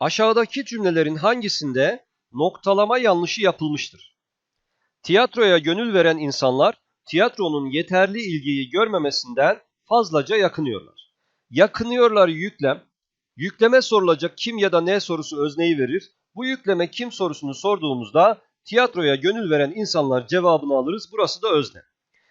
Aşağıdaki cümlelerin hangisinde noktalama yanlışı yapılmıştır? Tiyatroya gönül veren insanlar tiyatronun yeterli ilgiyi görmemesinden fazlaca yakınıyorlar. Yakınıyorlar yüklem. Yükleme sorulacak kim ya da ne sorusu özneyi verir. Bu yükleme kim sorusunu sorduğumuzda tiyatroya gönül veren insanlar cevabını alırız. Burası da özne.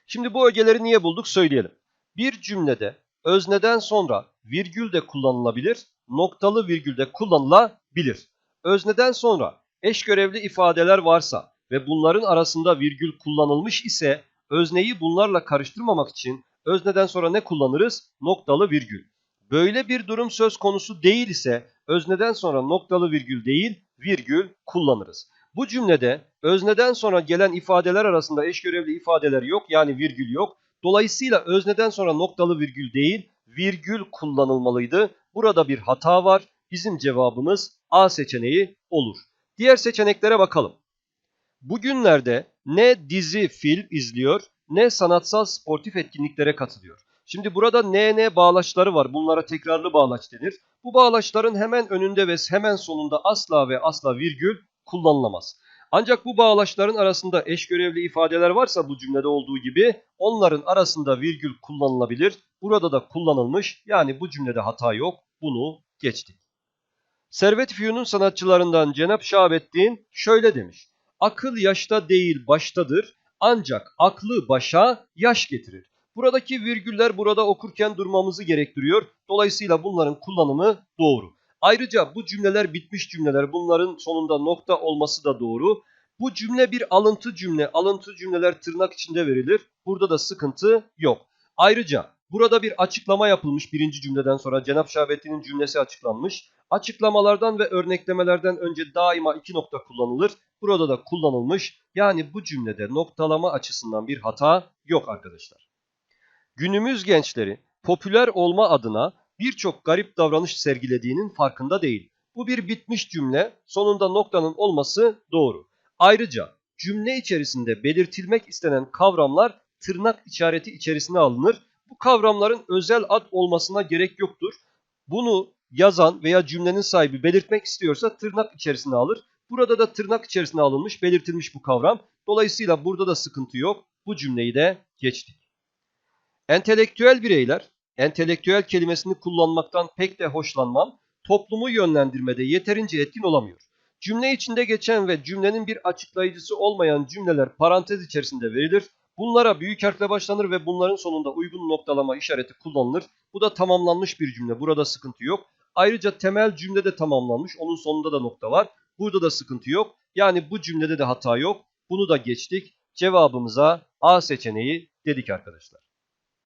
Şimdi bu ögeleri niye bulduk söyleyelim. Bir cümlede özneden sonra virgül de kullanılabilir, noktalı virgül de kullanılabilir. Özneden sonra eş görevli ifadeler varsa ve bunların arasında virgül kullanılmış ise özneyi bunlarla karıştırmamak için özneden sonra ne kullanırız? Noktalı virgül. Böyle bir durum söz konusu değil ise özneden sonra noktalı virgül değil virgül kullanırız. Bu cümlede özneden sonra gelen ifadeler arasında eş görevli ifadeler yok yani virgül yok. Dolayısıyla özneden sonra noktalı virgül değil virgül kullanılmalıydı. Burada bir hata var. Bizim cevabımız A seçeneği olur. Diğer seçeneklere bakalım. Bugünlerde ne dizi, film izliyor ne sanatsal sportif etkinliklere katılıyor. Şimdi burada ne bağlaçları var. Bunlara tekrarlı bağlaç denir. Bu bağlaçların hemen önünde ve hemen sonunda asla ve asla virgül kullanılamaz. Ancak bu bağlaçların arasında eş görevli ifadeler varsa bu cümlede olduğu gibi onların arasında virgül kullanılabilir. Burada da kullanılmış. Yani bu cümlede hata yok. Bunu geçtik. Servet Fiyun'un sanatçılarından Cenap Şahabettin şöyle demiş. Akıl yaşta değil baştadır ancak aklı başa yaş getirir. Buradaki virgüller burada okurken durmamızı gerektiriyor. Dolayısıyla bunların kullanımı doğru. Ayrıca bu cümleler bitmiş cümleler. Bunların sonunda nokta olması da doğru. Bu cümle bir alıntı cümle. Alıntı cümleler tırnak içinde verilir. Burada da sıkıntı yok. Ayrıca burada bir açıklama yapılmış birinci cümleden sonra Cenap Şahabettin'in cümlesi açıklanmış. Açıklamalardan ve örneklemelerden önce daima iki nokta kullanılır. Burada da kullanılmış. Yani bu cümlede noktalama açısından bir hata yok arkadaşlar. Günümüz gençleri popüler olma adına birçok garip davranış sergilediğinin farkında değil. Bu bir bitmiş cümle, sonunda noktanın olması doğru. Ayrıca cümle içerisinde belirtilmek istenen kavramlar tırnak işareti içerisine alınır. Bu kavramların özel ad olmasına gerek yoktur. Bunu yazan veya cümlenin sahibi belirtmek istiyorsa tırnak içerisine alır. Burada da tırnak içerisine alınmış, belirtilmiş bu kavram. Dolayısıyla burada da sıkıntı yok. Bu cümleyi de geçtik. Entelektüel bireyler, entelektüel kelimesini kullanmaktan pek de hoşlanmam, toplumu yönlendirmede yeterince etkin olamıyor. Cümle içinde geçen ve cümlenin bir açıklayıcısı olmayan cümleler parantez içerisinde verilir. Bunlara büyük harfle başlanır ve bunların sonunda uygun noktalama işareti kullanılır. Bu da tamamlanmış bir cümle. Burada sıkıntı yok. Ayrıca temel cümle de tamamlanmış. Onun sonunda da nokta var. Burada da sıkıntı yok. Yani bu cümlede de hata yok. Bunu da geçtik. Cevabımıza A seçeneği dedik arkadaşlar.